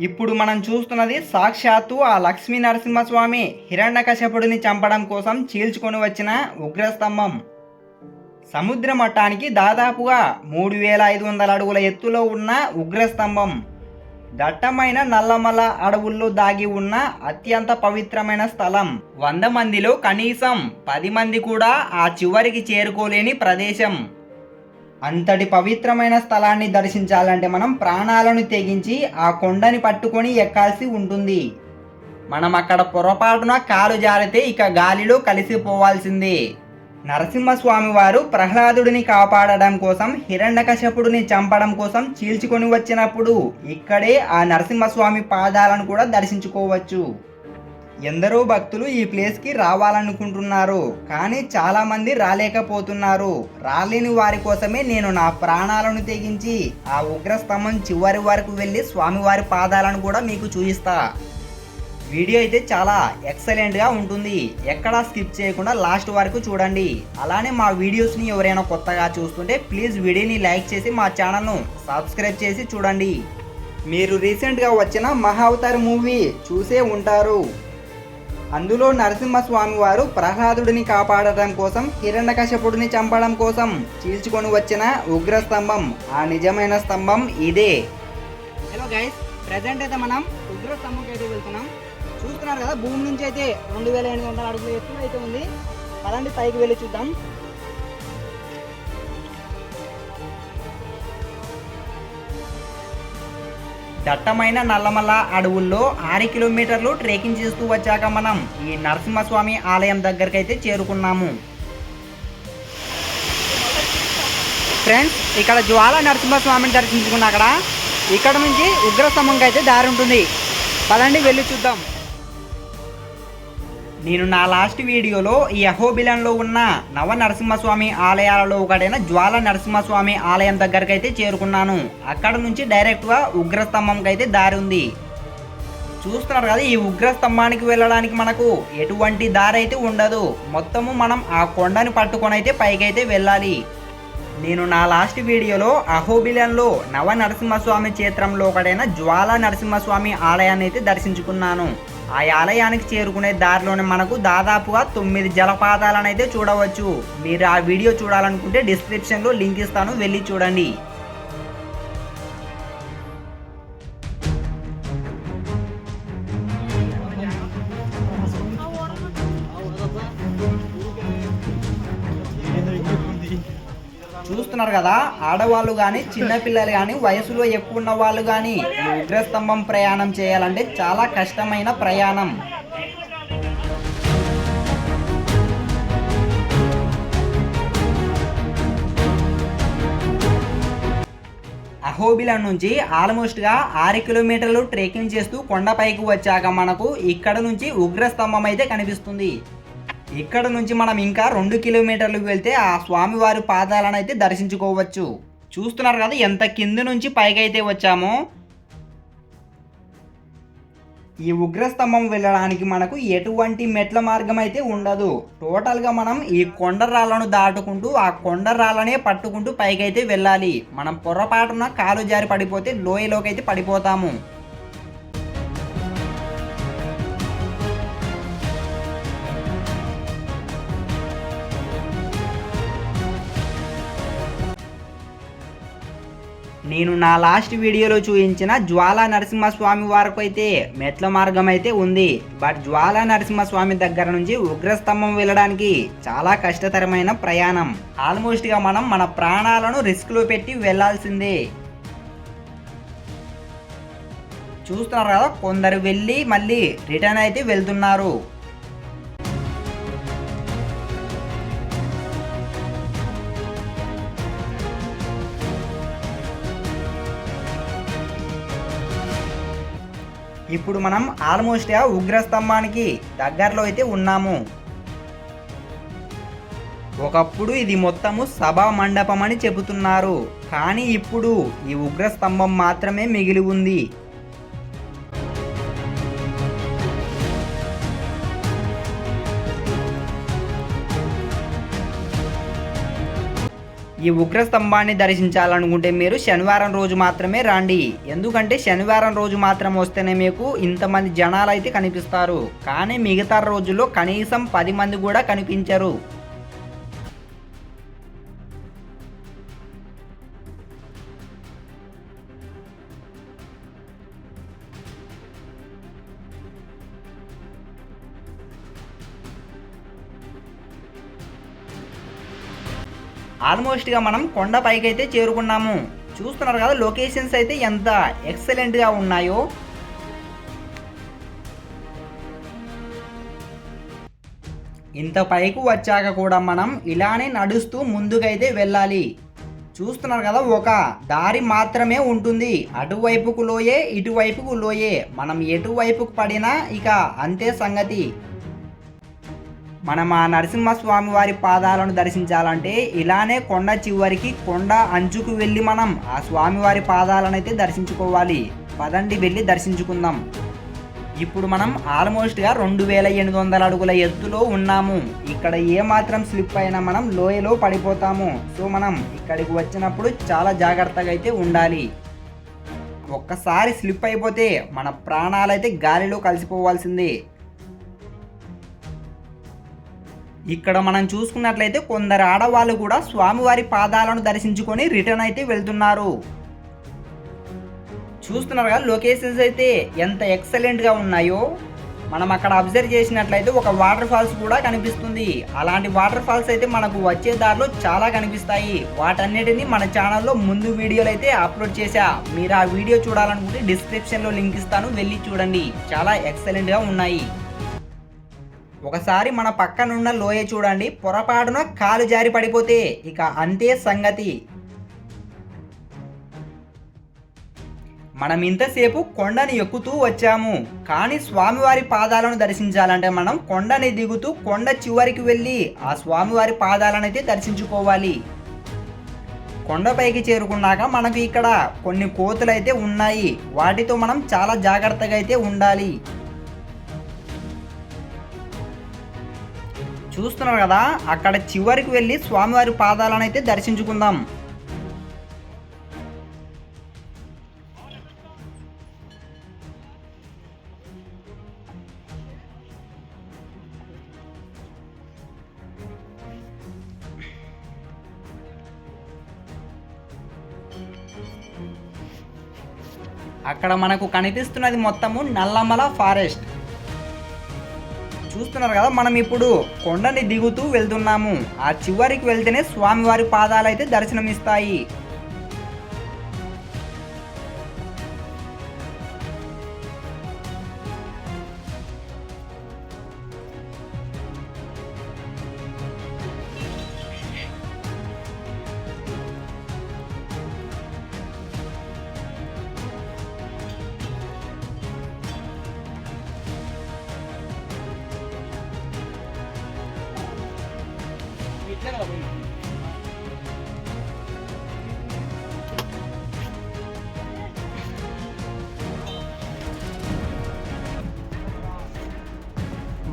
ఇప్పుడు మనం చూస్తున్నది సాక్షాత్తు ఆ లక్ష్మీ నరసింహస్వామి హిరణ్యకశపుడిని చంపడం కోసం చీల్చుకొని వచ్చిన ఉగ్రస్తంభం. సముద్ర మట్టానికి దాదాపుగా మూడు వేల ఐదు వందల అడుగుల ఎత్తులో ఉన్న ఉగ్రస్తంభం. దట్టమైన నల్లమల అడవుల్లో దాగి ఉన్న అత్యంత పవిత్రమైన స్థలం. వంద మందిలో కనీసం పది మంది కూడా ఆ చివరికి చేరుకోలేని ప్రదేశం. అంతటి పవిత్రమైన స్థలాన్ని దర్శించాలంటే మనం ప్రాణాలను తెగించి ఆ కొండని పట్టుకొని ఎక్కాల్సి ఉంటుంది. మనం అక్కడ పొరపాటున కాలు జారితే ఇక గాలిలో కలిసిపోవాల్సిందే. నరసింహస్వామి వారు ప్రహ్లాదుడిని కాపాడడం కోసం హిరణ్యకశపుడిని చంపడం కోసం చీల్చుకొని వచ్చినప్పుడు ఇక్కడే ఆ నరసింహస్వామి పాదాలను కూడా దర్శించుకోవచ్చు. ఎందరో భక్తులు ఈ ప్లేస్కి రావాలనుకుంటున్నారు కానీ చాలామంది రాలేకపోతున్నారు. రాలేని వారి కోసమే నేను నా ప్రాణాలను తెగించి ఆ ఉగ్రస్తంభం చివరి వరకు వెళ్ళి స్వామివారి పాదాలను కూడా మీకు చూపిస్తా. వీడియో అయితే చాలా ఎక్సలెంట్గా ఉంటుంది. ఎక్కడా స్కిప్ చేయకుండా లాస్ట్ వరకు చూడండి. అలానే మా వీడియోస్ని ఎవరైనా కొత్తగా చూస్తుంటే ప్లీజ్ వీడియోని లైక్ చేసి మా ఛానల్ను సబ్స్క్రైబ్ చేసి చూడండి. మీరు రీసెంట్గా వచ్చిన మహావతార్ మూవీ చూసే ఉంటారు. అందులో నరసింహస్వామి వారు ప్రహ్లాదుడిని కాపాడటం కోసం హిరణ్యకశపుడిని చంపడం కోసం చీల్చుకొని వచ్చిన ఉగ్ర స్తంభం ఆ నిజమైన స్తంభం ఇదే. హలో గైస్ ప్రజెంట్ అయితే మనం ఉగ్ర స్తంభంకి అయితే వెళ్తున్నాం. చూస్తున్నారు కదా భూమి నుంచి అయితే రెండు వేల ఎనిమిది వందల అడుగుల ఎత్తున అయితే ఉంది. పదండి పైకి వెళ్ళి చూద్దాం. దట్టమైన నల్లమల్ల అడవుల్లో ఆరు కిలోమీటర్లు ట్రెక్కింగ్ చేస్తూ వచ్చాక మనం ఈ నరసింహస్వామి ఆలయం దగ్గరకైతే చేరుకున్నాము. ఫ్రెండ్స్ ఇక్కడ జ్వాల నరసింహస్వామిని దర్శించుకున్న అక్కడ. ఇక్కడ నుంచి ఉగ్రస్తంభంకి అయితే దారి ఉంటుంది. పదండి వెళ్ళి చూద్దాం. నేను నా లాస్ట్ వీడియోలో ఈ అహోబిలంలో ఉన్న నవ నరసింహస్వామి ఆలయాలలో ఒకటైన జ్వాల నరసింహస్వామి ఆలయం దగ్గరికి అయితే చేరుకున్నాను. అక్కడ నుంచి డైరెక్ట్గా ఉగ్రస్తంభంకి అయితే దారి ఉంది. చూస్తున్నారు కదా ఈ ఉగ్రస్తంభానికి వెళ్ళడానికి మనకు ఎటువంటి దారి అయితే ఉండదు. మొత్తము మనం ఆ కొండని పట్టుకొని అయితే పైకి అయితే వెళ్ళాలి. నేను నా లాస్ట్ వీడియోలో అహోబిలంలో నవ నరసింహస్వామి క్షేత్రంలో ఒకటైన జ్వాల నరసింహస్వామి ఆలయాన్ని అయితే దర్శించుకున్నాను. ఆ ఆలయానికి చేరుకునే దారిలోనే మనకు దాదాపుగా తొమ్మిది జలపాతాలను అయితే చూడవచ్చు. మీరు ఆ వీడియో చూడాలనుకుంటే డిస్క్రిప్షన్లో లింక్ ఇస్తాను వెళ్ళి చూడండి. చూస్తున్నారు కదా ఆడవాళ్ళు కానీ చిన్నపిల్లలు కానీ వయసులో ఎక్కువ ఉన్న వాళ్ళు కానీ ఉగ్రస్తంభం ప్రయాణం చేయాలంటే చాలా కష్టమైన ప్రయాణం. అహోబిల నుంచి ఆల్మోస్ట్గా ఆరు కిలోమీటర్లు ట్రెక్కింగ్ చేస్తూ కొండపైకి వచ్చాక మనకు ఇక్కడ నుంచి ఉగ్రస్తంభం అయితే కనిపిస్తుంది. ఇక్కడ నుంచి మనం ఇంకా రెండు కిలోమీటర్లకు వెళ్తే ఆ స్వామివారి పాదాలను అయితే దర్శించుకోవచ్చు. చూస్తున్నారు కదా ఎంత కింద నుంచి పైకైతే వచ్చామో. ఈ ఉగ్రస్తంభం వెళ్ళడానికి మనకు ఎటువంటి మెట్ల మార్గం అయితే ఉండదు. టోటల్గా మనం ఈ కొండరాళ్ళను దాటుకుంటూ ఆ కొండరాళ్ళనే పట్టుకుంటూ పైకైతే వెళ్ళాలి. మనం పొరపాటున కాలు జారి పడిపోతే లోయలోకి అయితే పడిపోతాము. నేను నా లాస్ట్ వీడియోలో చూపించిన జ్వాలా నరసింహస్వామి వరకు అయితే మెట్ల మార్గం అయితే ఉంది. బట్ జ్వాలా నరసింహస్వామి దగ్గర నుంచి ఉగ్రస్తంభం వెళ్ళడానికి చాలా కష్టతరమైన ప్రయాణం. ఆల్మోస్ట్గా మనం మన ప్రాణాలను రిస్క్లో పెట్టి వెళ్ళాల్సిందే. చూస్తున్నారు కదా? కొందరు వెళ్ళి మళ్ళీ రిటర్న్ అయితే వెళ్తున్నారు. ఇప్పుడు మనం ఆల్మోస్ట్ ఆ ఉగ్రస్తంభానికి దగ్గరలో అయితే ఉన్నాము. ఒకప్పుడు ఇది మొత్తము సభా మండపం అని చెబుతున్నారు. కానీ ఇప్పుడు ఈ ఉగ్రస్తంభం మాత్రమే మిగిలి ఉంది. ఈ ఉగ్ర స్తంభాన్ని దర్శించాలనుకుంటే మీరు శనివారం రోజు మాత్రమే రండి. ఎందుకంటే శనివారం రోజు మాత్రం వస్తేనే మీకు ఇంతమంది జనాలు అయితే కనిపిస్తారు. కానీ మిగతా రోజుల్లో కనీసం పది మంది కూడా కనిపించరు. ఆల్మోస్ట్గా మనం కొండ పైకైతే అయితే చేరుకున్నాము. చూస్తున్నారు కదా లొకేషన్స్ అయితే ఎంత ఎక్సలెంట్గా ఉన్నాయో. ఇంత పైకి వచ్చాక కూడా మనం ఇలానే నడుస్తూ ముందుకైతే వెళ్ళాలి. చూస్తున్నారు కదా ఒక దారి మాత్రమే ఉంటుంది. అటువైపుకు లోయే ఇటువైపుకు లోయే. మనం ఎటువైపుకు పడినా ఇక అంతే సంగతి. మనం ఆ నరసింహస్వామి వారి పాదాలను దర్శించాలంటే ఇలానే కొండ చివరికి కొండ అంచుకు వెళ్ళి మనం ఆ స్వామివారి పాదాలను అయితే దర్శించుకోవాలి. పదండి వెళ్ళి దర్శించుకుందాం. ఇప్పుడు మనం ఆల్మోస్ట్గా రెండు వేల ఎనిమిది వందల అడుగుల ఎత్తులో ఉన్నాము. ఇక్కడ ఏ మాత్రం స్లిప్ అయినా మనం లోయలో పడిపోతాము. సో మనం ఇక్కడికి వచ్చినప్పుడు చాలా జాగ్రత్తగా అయితే ఉండాలి. ఒక్కసారి స్లిప్ అయిపోతే మన ప్రాణాలైతే గాలిలో కలిసిపోవాల్సిందే. ఇక్కడ మనం చూసుకున్నట్లయితే కొందరు ఆడవాళ్ళు కూడా స్వామివారి పాదాలను దర్శించుకొని రిటర్న్ అయితే వెళ్తున్నారు. చూస్తున్నారు లొకేషన్స్ అయితే ఎంత ఎక్సలెంట్గా ఉన్నాయో. మనం అక్కడ అబ్జర్వ్ చేసినట్లయితే ఒక వాటర్ ఫాల్స్ కూడా కనిపిస్తుంది. అలాంటి వాటర్ ఫాల్స్ అయితే మనకు వచ్చే దారిలో చాలా కనిపిస్తాయి. వాటన్నిటిని మన ఛానల్లో ముందు వీడియోలు అయితే అప్లోడ్ చేశా. మీరు ఆ వీడియో చూడాలనుకుంటే డిస్క్రిప్షన్లో లింక్ ఇస్తాను. వెళ్ళి చూడండి. చాలా ఎక్సలెంట్గా ఉన్నాయి. ఒకసారి మన పక్కనున్న లోయ చూడండి. పొరపాటున కాలు జారి పడిపోతే ఇక అంతే సంగతి. మనం ఇంతసేపు కొండని ఎక్కుతూ వచ్చాము. కానీ స్వామివారి పాదాలను దర్శించాలంటే మనం కొండని దిగుతూ కొండ చివరికి వెళ్ళి ఆ స్వామివారి పాదాలను అయితే దర్శించుకోవాలి కొండపైకి చేరుకున్నాక మనకు ఇక్కడ కొన్ని కోతులు అయితే ఉన్నాయి. వాటితో మనం చాలా జాగ్రత్తగా అయితే ఉండాలి. చూస్తున్నారు కదా అక్కడ చివరికి వెళ్ళి స్వామివారి పాదాలను అయితే దర్శించుకుందాం. అక్కడ మనకు కనిపిస్తున్నది మొత్తము నల్లమల ఫారెస్ట్. చూస్తున్నారు కదా మనం ఇప్పుడు కొండని దిగుతూ వెళ్తున్నాము. ఆ చివరికి వెళ్తేనే స్వామివారి పాదాలు అయితే దర్శనమిస్తాయి.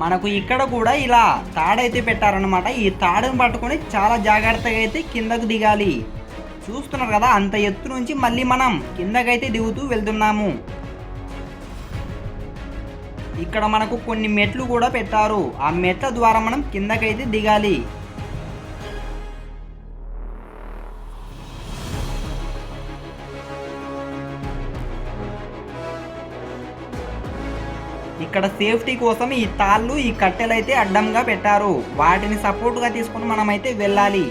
మనకు ఇక్కడ కూడా ఇలా తాడైతే పెట్టారనమాట ఈ తాడును పట్టుకొని చాలా జాగ్రత్తగా అయితే కిందకు దిగాలి. చూస్తున్నారు కదా అంత ఎత్తు నుంచి మళ్ళీ మనం కిందకైతే దిగుతూ వెళ్తున్నాము. ఇక్కడ మనకు కొన్ని మెట్లు కూడా పెట్టారు. ఆ మెట్ల ద్వారా మనం కిందకైతే దిగాలి. ఇక్కడ సేఫ్టీ కోసం ఈ తాళ్ళు ఈ కట్టెలు అయితే అడ్డంగా పెట్టారు. వాటిని సపోర్ట్గా తీసుకుని మనమైతే వెళ్ళాలి.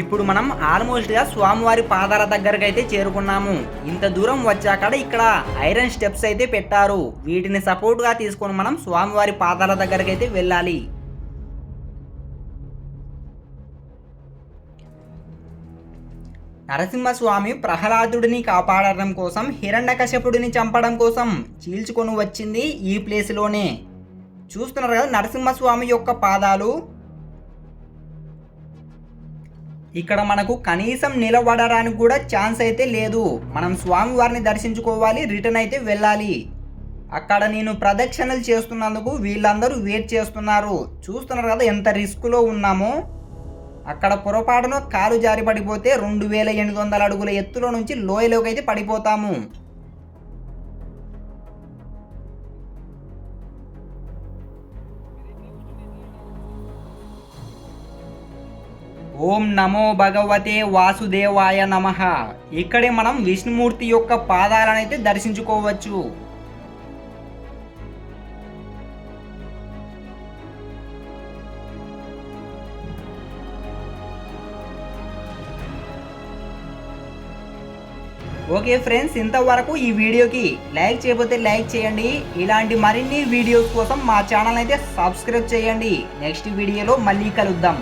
ఇప్పుడు మనం ఆల్మోస్ట్గా స్వామివారి పాదాల దగ్గరకు అయితే చేరుకున్నాము. ఇంత దూరం వచ్చాక ఇక్కడ ఐరన్ స్టెప్స్ అయితే పెట్టారు. వీటిని సపోర్ట్గా తీసుకొని మనం స్వామివారి పాదాల దగ్గరకు అయితే వెళ్ళాలి. నరసింహస్వామి ప్రహ్లాదుడిని కాపాడడం కోసం హిరణ్యకశపుడిని చంపడం కోసం చీల్చుకొని వచ్చింది ఈ ప్లేస్లోనే. చూస్తున్నారు కదా నరసింహస్వామి యొక్క పాదాలు? ఇక్కడ మనకు కనీసం నిలబడడానికి కూడా ఛాన్స్ అయితే లేదు. మనం స్వామివారిని దర్శించుకోవాలి రిటర్న్ అయితే వెళ్ళాలి. అక్కడ నేను ప్రదక్షిణలు చేస్తున్నందుకు వీళ్ళందరూ వెయిట్ చేస్తున్నారు. చూస్తున్నారు కదా ఎంత రిస్క్లో ఉన్నామో? అక్కడ పొరపాటున కాలు జారి పడిపోతే రెండు వేల ఎనిమిది వందల అడుగుల ఎత్తులో నుంచి లోయలోకి అయితే పడిపోతాము. ఓం నమో భగవతే వాసుదేవాయ నమ. ఇక్కడే మనం విష్ణుమూర్తి యొక్క పాదాలనైతే దర్శించుకోవచ్చు. ఓకే ఫ్రెండ్స్ ఇంతవరకు ఈ వీడియోకి లైక్ చేయకపోతే లైక్ చేయండి. ఇలాంటి మరిన్ని వీడియోస్ కోసం మా ఛానల్ అయితే సబ్స్క్రైబ్ చేయండి. నెక్స్ట్ వీడియోలో మళ్ళీ కలుద్దాం.